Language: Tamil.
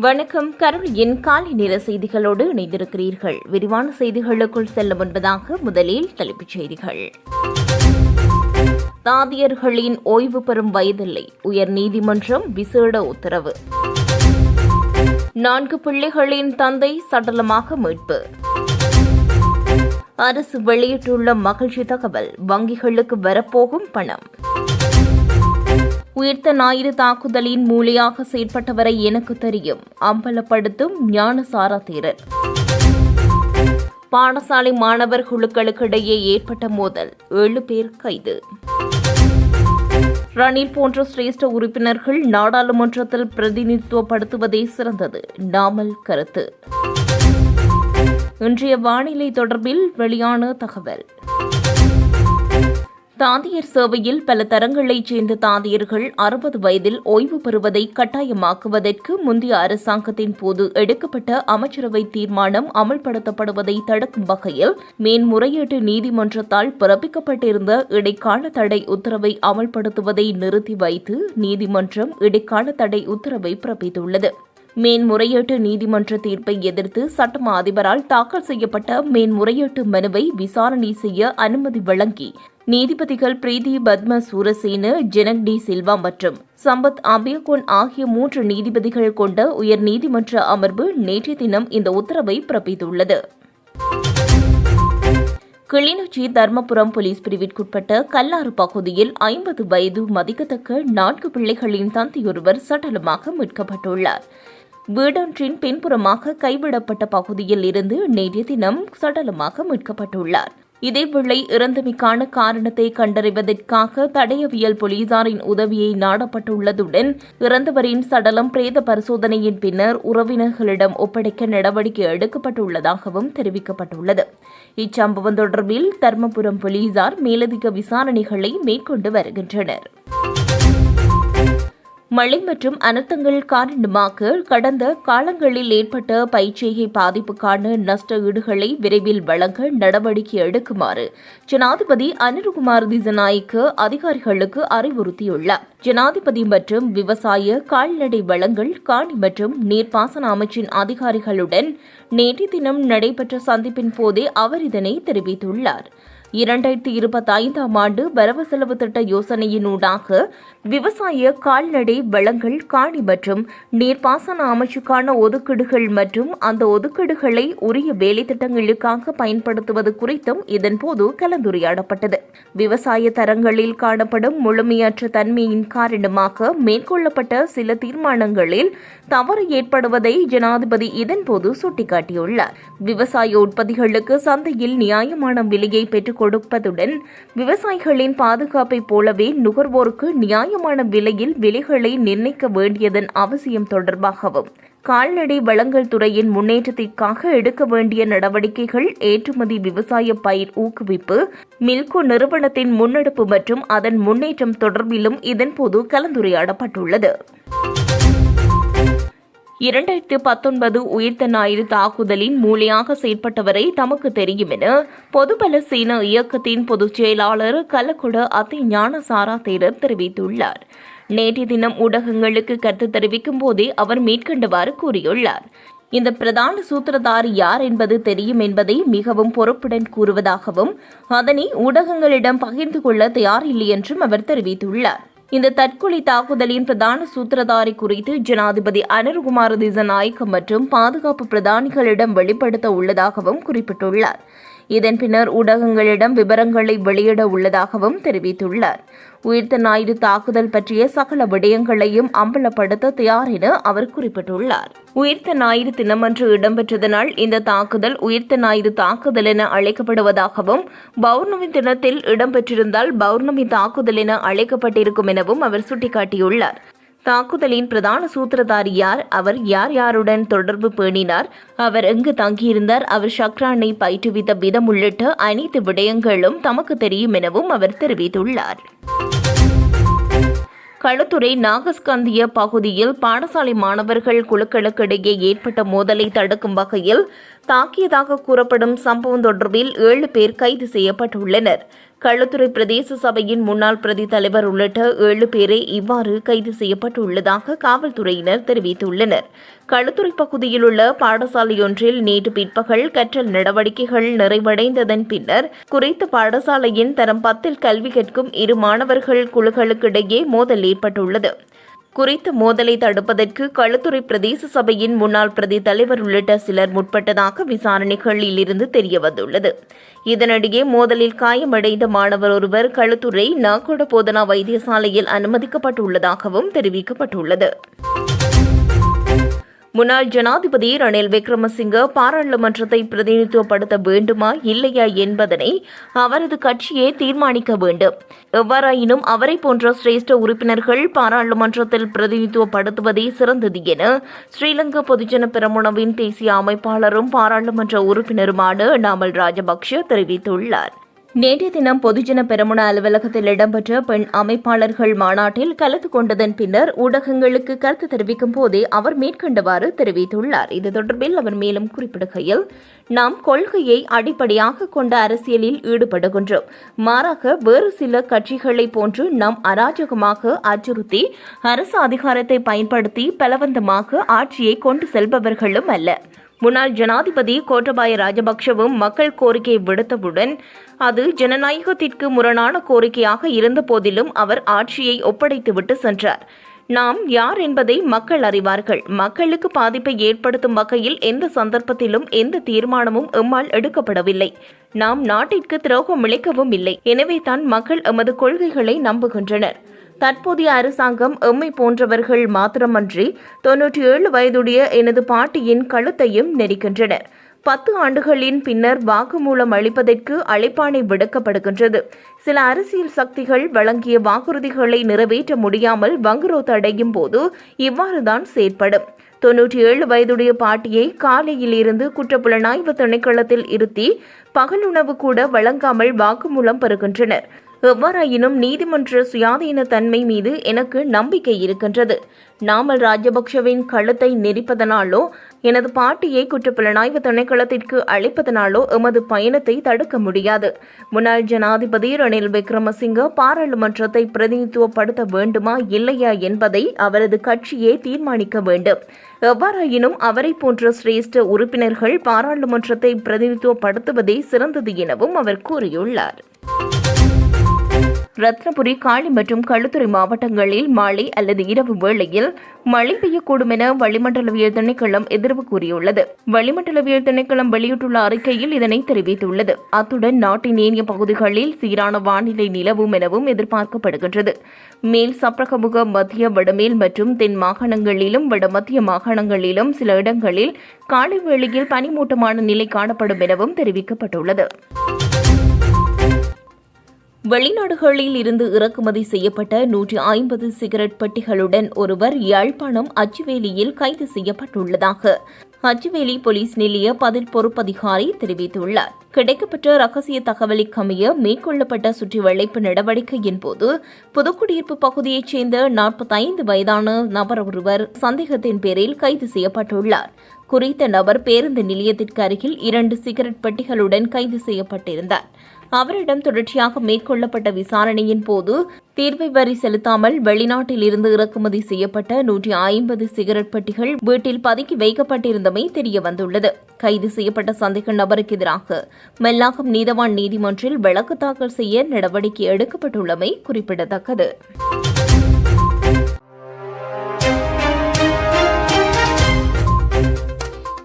வணக்கம். கருளியின் காலை நேர செய்திகளோடு இணைந்திருக்கிறீர்கள். விரிவான செய்திகளுக்குள் செல்ல முன்பதாக முதலில் தலைப்புச் செய்திகள். தாதியர்களின் ஓய்வு பெறும் வயதில்லை. உயர் நீதிமன்றம் விசேட உத்தரவு. நான்கு பிள்ளைகளின் தந்தை சடலமாக மீட்பு. அரசு வெளியிட்டுள்ள மகிழ்ச்சி தகவல். வங்கிகளுக்கு வரப்போகும் பணம். உயிர்த்த ஞாயிறு தாக்குதலின் மூலியாக செயற்பட்டவரை எனக்கு தெரியும். அம்பலப்படுத்தும் ஞானசார தேரர். பாடசாலை மாணவர் குழுக்களுக்கிடையே ஏற்பட்ட மோதல். ஏழு பேர் கைது. ரணில் போன்ற சிரேஷ்ட உறுப்பினர்கள் நாடாளுமன்றத்தில் பிரதிநிதித்துவப்படுத்துவதே சிறந்தது. நாமல் கருத்து. இன்றைய வானிலை தொடர்பில் வெளியான தகவல். தாதியர் சேவையில் பல தரங்களைச் சேர்ந்த தாதியர்கள் அறுபது வயதில் ஓய்வு பெறுவதை கட்டாயமாக்குவதற்கு முந்தைய அரசாங்கத்தின் போது எடுக்கப்பட்ட அமைச்சரவை தீர்மானம் அமல்படுத்தப்படுவதை தடுக்கும் வகையில் மேன்முறையீட்டு நீதிமன்றத்தால் பிறப்பிக்கப்பட்டிருந்த இடைக்கால தடை உத்தரவை அமல்படுத்துவதை நிறுத்தி வைத்து நீதிமன்றம் இடைக்கால தடை உத்தரவை பிறப்பித்துள்ளது. மேன்முறையீட்டு நீதிமன்ற தீர்ப்பை எதிர்த்து சட்டம அதிபரால் தாக்கல் செய்யப்பட்ட மேன்முறையீட்டு மனுவை விசாரணை செய்ய அனுமதி வழங்கி நீதிபதிகள் பிரீதி பத்ம சூரசேன ஜெனக் டி சில்வா மற்றும் சம்பத் அபியகோன் ஆகிய மூன்று நீதிபதிகள் கொண்ட உயர் நீதிமன்ற அமர்வு நேற்றைய தினம் இந்த உத்தரவை பிறப்பித்துள்ளது. கிளிநொச்சி தர்மபுரம் போலீஸ் பிரிவிற்குட்பட்ட கல்லாறு பகுதியில் ஐம்பது வயது மதிக்கத்தக்க நான்கு பிள்ளைகளின் தந்தையொருவர் சடலமாக மீட்கப்பட்டுள்ளார். வீடொன்றின் பின்புறமாக கைவிடப்பட்ட பகுதியில் இருந்து நேற்றைய தினம் சடலமாக மீட்கப்பட்டுள்ளார். இதேவேளை இறந்தமைக்கான காரணத்தை கண்டறிவதற்காக தடயவியல் போலீசாரின் உதவியை நாடப்பட்டுள்ளதுடன் இறந்தவரின் சடலம் பிரேத பரிசோதனையின் பின்னர் உறவினர்களிடம் ஒப்படைக்க நடவடிக்கை எடுக்கப்பட்டுள்ளதாகவும் தெரிவிக்கப்பட்டுள்ளது. இச்சம்பவம் தொடர்பில் தர்மபுரம் போலீசார் மேலதிக விசாரணைகளை மேற்கொண்டு வருகின்றனர். மழை மற்றும் அனர்த்தங்கள் காரணமாக கடந்த காலங்களில் ஏற்பட்ட பயிற்சிகை பாதிப்புக்கான நஷ்ட ஈடுகளை விரைவில் வழங்க நடவடிக்கை எடுக்குமாறு ஜனாதிபதி அனிருகுமார் திசநாய்க்கு அதிகாரிகளுக்கு அறிவுறுத்தியுள்ளார். ஜனாதிபதி மற்றும் விவசாய கால்நடை வளங்கள் காணி மற்றும் நீர்ப்பாசன அமைச்சின் அதிகாரிகளுடன் நேற்று தினம் நடைபெற்ற சந்திப்பின் போதே அவர் இதனை தெரிவித்துள்ளார். இரண்டாயிரத்தி இருபத்தி ஐந்தாம் ஆண்டு வரவு செலவு திட்ட யோசனையினூடாக விவசாய கால்நடை வளங்கள் காணி மற்றும் நீர்ப்பாசன அமைச்சுக்கான ஒதுக்கீடுகள் மற்றும் அந்த ஒதுக்கீடுகளை உரிய வேலை திட்டங்களுக்காக பயன்படுத்துவது குறித்தும் இதன்போது கலந்துரையாடப்பட்டது. விவசாய தரங்களில் காணப்படும் முழுமையற்ற தன்மையின் காரணமாக மேற்கொள்ளப்பட்ட சில தீர்மானங்களில் தவறு ஏற்படுவதை ஜனாதிபதி இதன்போது சுட்டிக்காட்டியுள்ளார். விவசாய உற்பத்திகளுக்கு சந்தையில் நியாயமான விலையை பெற்றுக் கொடுப்பதுடன் விவசாயிகளின் பாதுகாப்பை போலவே நுகர்வோருக்கு நியாயமான விலையில் விலைகளை நிர்ணயிக்க வேண்டியதன் அவசியம் தொடர்பாகவும் கால்நடை வளங்கள் துறையின் முன்னேற்றத்திற்காக எடுக்க வேண்டிய நடவடிக்கைகள் ஏற்றுமதி விவசாய பயிர் ஊக்குவிப்பு மில்கோ நிறுவனத்தின் முன்னெடுப்பு மற்றும் அதன் முன்னேற்றம் தொடர்பிலும் இதன்போது கலந்துரையாடப்பட்டுள்ளது. இரண்டாயிரத்து பத்தொன்பது உயிர்த்த ஞாயிறு தாக்குதலின் மூலையாக செயற்பட்டவரை தமக்கு தெரியும் என பொதுபல சீன இயக்கத்தின் பொதுச் செயலாளர் கலக்குட அத்தை ஞானசாரா தேரர் தெரிவித்துள்ளார். நேற்றைய தினம் ஊடகங்களுக்கு கருத்து தெரிவிக்கும் போதே அவர் மேற்கண்டவாறு கூறியுள்ளார். இந்த பிரதான சூத்திரதார் யார் என்பது தெரியும் என்பதை மிகவும் பொறுப்புடன் கூறுவதாகவும் அதனை ஊடகங்களிடம் பகிர்ந்து கொள்ள தயாரில்லை என்றும் அவர் தெரிவித்துள்ளார். இந்த தற்கொலை தாக்குதலின் பிரதான சூத்திரதாரி குறித்து ஜனாதிபதி அனர்குமார திசநாயக்க மற்றும் பாதுகாப்பு பிரதானிகளிடம் வெளிப்படுத்த உள்ளதாகவும் குறிப்பிட்டுள்ளார். இதன் பின்னர் ஊடகங்களிடம் விவரங்களை வெளியிட உள்ளதாகவும் தெரிவித்துள்ளார். உயிர்த்த ஞாயிறு தாக்குதல் பற்றிய சகல விடயங்களையும் அம்பலப்படுத்த தயார் என அவர் குறிப்பிட்டுள்ளார். உயிர்த்த ஞாயிறு தினமன்று இடம்பெற்றதனால் இந்த தாக்குதல் உயிர்த்த ஞாயிறு தாக்குதல் என அழைக்கப்படுவதாகவும் பௌர்ணமி தினத்தில் இடம்பெற்றிருந்தால் பௌர்ணமி தாக்குதல் என அழைக்கப்பட்டிருக்கும் எனவும் அவர் சுட்டிக்காட்டியுள்ளார். தாக்குதலின் பிரதான சூத்திரதாரி யார்? அவர் யார் யாருடன் தொடர்பு பேணினார்? அவர் எங்கு தங்கியிருந்தார்? அவர் ஷக்ரானை பயிற்றுவித்த விதம் உள்ளிட்ட அனைத்து விடயங்களும் தமக்கு தெரியும் எனவும் அவர் தெரிவித்துள்ளார். களுத்துறை நாகஸ்கந்திய பகுதியில் பாடசாலை மாணவர்கள் குழுக்களுக்கிடையே ஏற்பட்ட மோதலை தடுக்கும் வகையில் தாக்கியதாக கூறப்படும் சம்பவம் தொடர்பில் ஏழு பேர் கைது செய்யப்பட்டுள்ளனர். களுத்துறை பிரதேச சபையின் முன்னாள் பிரதி தலைவர் உள்ளிட்ட ஏழு பேரை இவ்வாறு கைது செய்யப்பட்டுள்ளதாக காவல்துறையினர் தெரிவித்துள்ளனர். களுத்துறை பகுதியில் உள்ள பாடசாலையொன்றில் நேற்று பிற்பகல் கற்றல் நடவடிக்கைகள் நிறைவடைந்ததன் பின்னர் குறித்த பாடசாலையின் தரம் பத்தில் கல்வி கற்கும் இரு மாணவர்கள் குழுக்களுக்கிடையே மோதல் ஏற்பட்டுள்ளது. குறித்த மோதலை தடுப்பதற்கு களுத்துறை பிரதேச சபையின் முன்னாள் பிரதி தலைவர் உள்ளிட்ட சிலர் முற்பட்டதாக விசாரணைகளில் இருந்து தெரியவந்துள்ளது. இதனிடையே மோதலில் காயமடைந்த மாணவர் ஒருவர் களுத்துறை நாகோட போதனா வைத்தியசாலையில் அனுமதிக்கப்பட்டுள்ளதாகவும் தெரிவிக்கப்பட்டுள்ளது. முன்னாள் ஜனாதிபதி ரணில் விக்ரமசிங்க பாராளுமன்றத்தை பிரதிநிதித்துவப்படுத்த வேண்டுமா இல்லையா என்பதனை அவரது கட்சியே தீர்மானிக்க வேண்டும். எவ்வாறாயினும் அவரை போன்ற சிரேஷ்ட உறுப்பினர்கள் பாராளுமன்றத்தில் பிரதிநிதித்துவப்படுத்துவதே சிறந்தது என ஸ்ரீலங்கா பொதுஜன பெரமுனவின் தேசிய அமைப்பாளரும் பாராளுமன்ற உறுப்பினருமான நாமல் ராஜபக்ஷ தெரிவித்துள்ளார். நேற்றைய தினம் பொதுஜன பெருமுன அலுவலகத்தில் இடம்பெற்ற பெண் அமைப்பாளர்கள் மாநாட்டில் கலந்து கொண்டதன் பின்னர் ஊடகங்களுக்கு கருத்து தெரிவிக்கும் போதே அவர் மேற்கண்டவாறு தெரிவித்துள்ளார். இது தொடர்பில் அவர் மேலும் குறிப்பிடுகையில் நாம் கொள்கையை அடிப்படையாக கொண்ட அரசியலில் ஈடுபடுகின்றோம். மாறாக வேறு சில கட்சிகளை போன்று நாம் அராஜகமாக அச்சுறுத்தி அரசு அதிகாரத்தை பயன்படுத்தி பலவந்தமாக ஆட்சியை கொண்டு செல்பவர்களும் அல்ல. முன்னாள் ஜனாதிபதி கோட்டபாய ராஜபக்ஷவும் மக்கள் கோரிக்கை விடுத்தவுடன் அது ஜனநாயகத்திற்கு முரணான கோரிக்கையாக இருந்த போதிலும் அவர் ஆட்சியை ஒப்படைத்துவிட்டு சென்றார். நாம் யார் என்பதை மக்கள் அறிவார்கள். மக்களுக்கு பாதிப்பை ஏற்படுத்தும் வகையில் எந்த சந்தர்ப்பத்திலும் எந்த தீர்மானமும் எம்மால் எடுக்கப்படவில்லை. நாம் நாட்டிற்கு துரோகம் இழைக்கவும் இல்லை. எனவே தான் மக்கள் எமது கொள்கைகளை நம்புகின்றனர். தற்போதைய அரசாங்கம் எம்மை போன்றவர்கள் மாத்திரமன்றி தொன்னூற்றி ஏழு வயதுடைய எனது பாட்டியின் கழுத்தையும் நெரிக்கின்றனர். பத்து ஆண்டுகளின் பின்னர் வாக்குமூலம் அளிப்பதற்கு அழைப்பாணை விடுக்கப்படுகின்றது. சில அரசியல் சக்திகள் வழங்கிய வாக்குறுதிகளை நிறைவேற்ற முடியாமல் வங்குரோத் அடையும் போது இவ்வாறுதான் செயற்படும். தொன்னூற்றி ஏழு வயதுடைய பாட்டியை காலையில் இருந்து குற்றப்புலனாய்வு திணைக்களத்தில் இருத்தி பகலுணவு கூட வழங்காமல் வாக்குமூலம் பெறுகின்றனர். எவ்வாறாயினும் நீதிமன்ற சுயாதீன தன்மை மீது எனக்கு நம்பிக்கை இருக்கின்றது. நாமல் ராஜபக்ஷவின் கழுத்தை நெரிப்பதனாலோ எனது பாட்டியை குற்றப்புலனாய்வு திணைக்களத்திற்கு அழைப்பதனாலோ எமது பயணத்தை தடுக்க முடியாது. முன்னாள் ஜனாதிபதி ரணில் விக்ரமசிங்க பாராளுமன்றத்தை பிரதிநிதித்துவப்படுத்த வேண்டுமா இல்லையா என்பதை அவரது கட்சியே தீர்மானிக்க வேண்டும். எவ்வாறாயினும் அவரை போன்ற சிரேஷ்ட உறுப்பினர்கள் பாராளுமன்றத்தை பிரதிநிதித்துவப்படுத்துவதே சிறந்தது எனவும் அவர் கூறியுள்ளார். ரத்னபுரி காளி மற்றும் களுத்துறை மாவட்டங்களில் மாலை அல்லது இரவு வேளையில் மழை பெய்யக்கூடும் என வளிமண்டலவியல் திணைக்களம் எதிர்வு கூறியுள்ளது. வளிமண்டலவியல் திணைக்களம் வெளியிட்டுள்ள அறிக்கையில் இதனை தெரிவித்துள்ளது. அத்துடன் நாட்டின் ஏனைய பகுதிகளில் சீரான வானிலை நிலவும் எனவும் எதிர்பார்க்கப்படுகின்றது. மேல் சப்ரகமுக மத்திய வடமேல் மற்றும் தென் மாகாணங்களிலும் வடமத்திய மாகாணங்களிலும் சில இடங்களில் காலை வேளையில் பனிமூட்டமான நிலை காணப்படும் எனவும் தெரிவிக்கப்பட்டுள்ளது. வெளிநாடுகளில் இருந்து இறக்குமதி செய்யப்பட்ட நூற்றி ஐம்பது சிகரெட் பெட்டிகளுடன் ஒருவர் யாழ்ப்பாணம் அச்சுவேலியில் கைது செய்யப்பட்டுள்ளதாக அச்சுவேலி போலீஸ் நிலைய பதில் பொறுப்பதிகாரி தெரிவித்துள்ளார். கிடைக்கப்பட்ட ரகசிய தகவலுக்கமைய மேற்கொள்ளப்பட்ட சுற்றி வளைப்பு நடவடிக்கையின் போது புதுக்குடியிருப்பு பகுதியைச் சேர்ந்த நாற்பத்தைந்து வயதான நபர் ஒருவர் சந்தேகத்தின் பேரில் கைது செய்யப்பட்டுள்ளார். குறித்த நபர் பேருந்து நிலையத்திற்கு அருகில் இரண்டு சிகரெட் பெட்டிகளுடன் கைது செய்யப்பட்டிருந்தார். அவரிடம் தொடர்ச்சியாக மேற்கொள்ளப்பட்ட விசாரணையின் போது தீர்வை வரி செலுத்தாமல் வெளிநாட்டில் இருந்து இறக்குமதி செய்யப்பட்ட நூற்றி ஐம்பது சிகரெட் பெட்டிகள் வீட்டில் பதுக்கி வைக்கப்பட்டிருந்தமை தெரியவந்துள்ளது. கைது செய்யப்பட்ட சந்தேக நபருக்கு எதிராக மெல்லாகம் நீதவான் நீதிமன்றில் வழக்கு தாக்கல் செய்ய நடவடிக்கை எடுக்கப்பட்டுள்ளமை குறிப்பிடத்தக்கது.